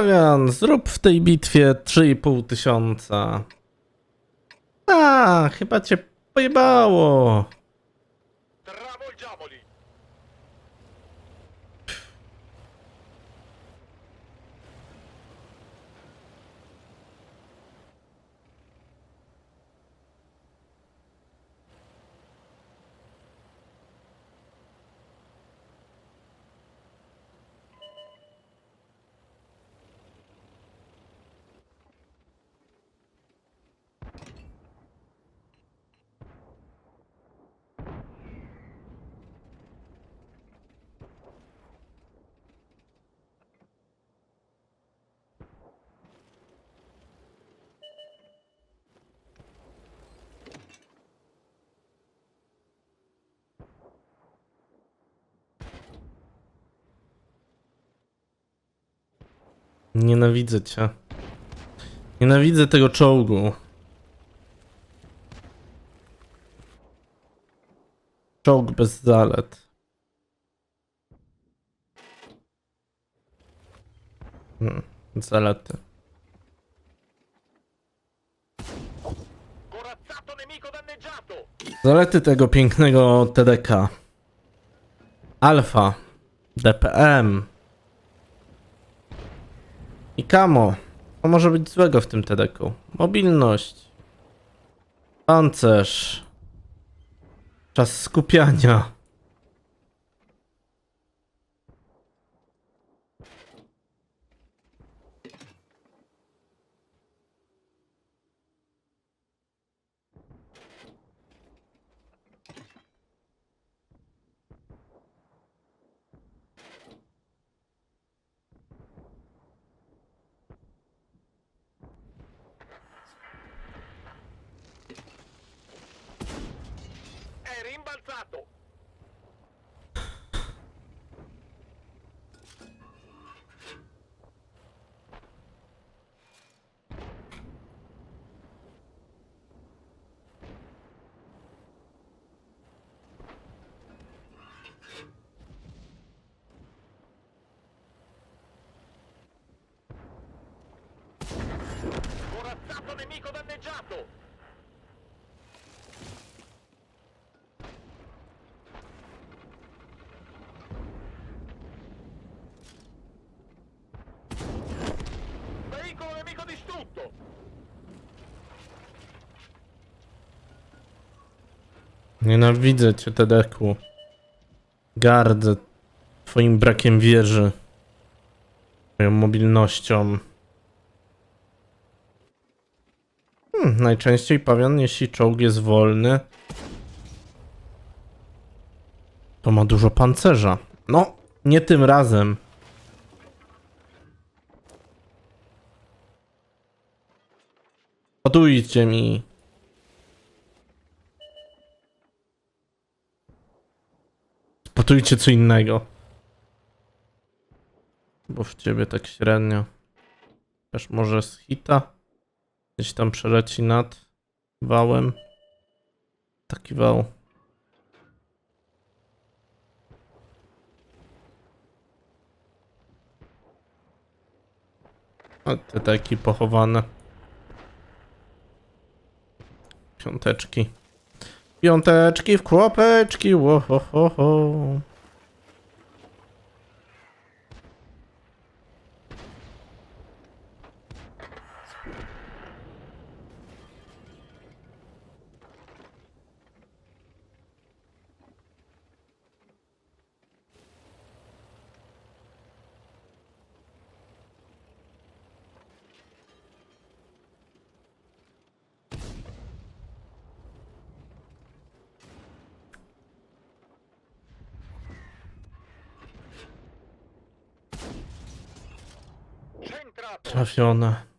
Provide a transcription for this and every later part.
Pawian, zrób w tej bitwie 3,5 tysiąca. A, chyba cię pojebało. Nienawidzę cię. Nienawidzę tego czołgu. Czołg bez zalet. Hmm, zalety. Zalety tego pięknego TDK. Alfa. DPM. I Kamo. Co może być złego w tym TDK? Mobilność. Pancerz. Czas skupiania. Rimbalzato! Corazzato nemico danneggiato! Distrutto! Nienawidzę cię, TDK. Gardzę twoim brakiem wieży. Twoją mobilnością. Hmm, najczęściej pawian, jeśli czołg jest wolny, to ma dużo pancerza. No, nie tym razem. Podujcie mi. Spotujcie co innego. Bo w ciebie tak średnio. Też może z hita? Gdzieś tam przeleci nad wałem. Taki wał. A te taki pochowane. Piąteczki. Piąteczki w kłopeczki, łohohoho. Centrato! Trafione.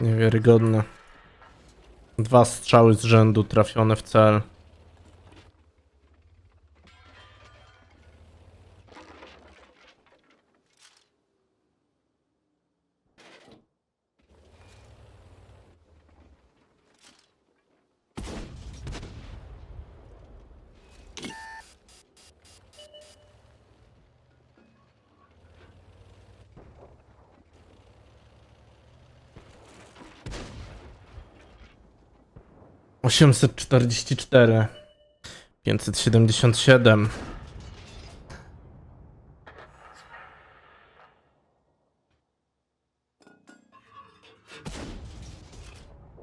Niewiarygodne. Dwa strzały z rzędu trafione w cel. 844. 577.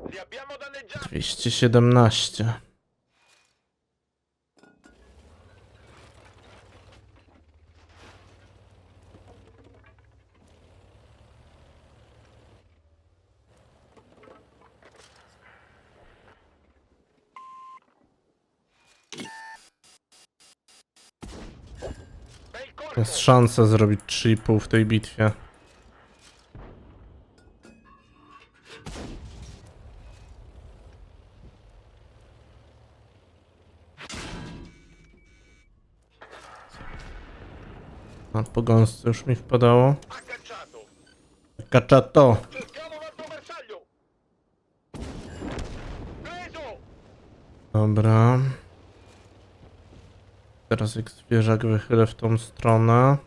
Li abbiamo danneggiati. 217. Jest szansa zrobić 3,5 w tej bitwie. A po gąsce już mi wpadało. Agganciato. Kacza to. Cercavo un altro bersaglio. Preso. Dobra. Teraz jak zwierzak wychylę w tą stronę.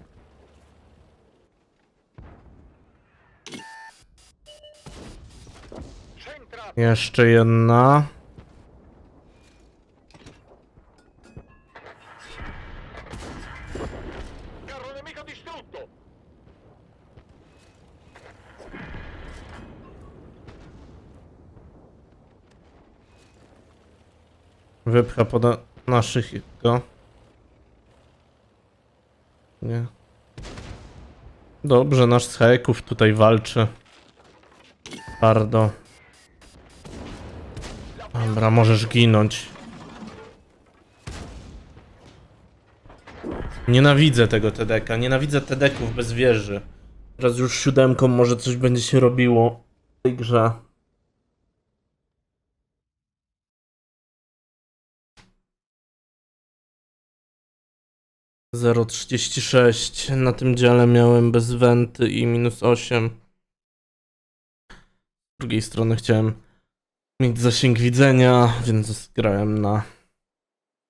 Jeszcze jedna. Wypcha poda naszych go. Nie. Dobrze, nasz z hajeków tutaj walczy. Twardo. Dobra, możesz ginąć. Nienawidzę tego TDK. Nienawidzę TDków bez wieży. Teraz już siódemką może coś będzie się robiło w tej grze. Zero trzydzieści sześć. Na tym dziale miałem bez wenty i minus 8. Z drugiej strony chciałem mieć zasięg widzenia, więc grałem na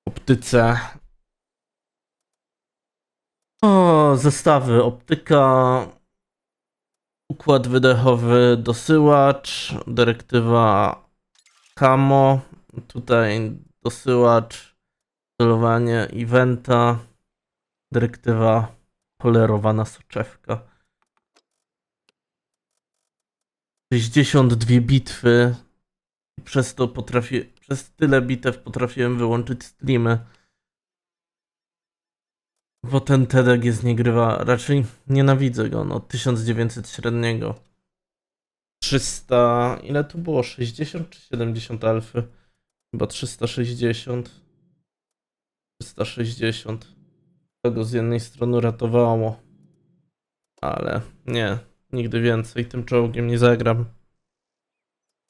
optyce. O, zestawy. Optyka, układ wydechowy, dosyłacz, dyrektywa Camo, tutaj dosyłacz, celowanie eventa, dyrektywa polerowana soczewka. 62 bitwy. I Przez to potrafię, przez tyle bitew potrafiłem wyłączyć streamy. Bo ten TEDek jest nie grywa, raczej nienawidzę go, no 1900 średniego. 300, ile tu było? 60 czy 70 alfy? Chyba 360. 360. Tego z jednej strony ratowało. Ale nie, nigdy więcej tym czołgiem nie zagram.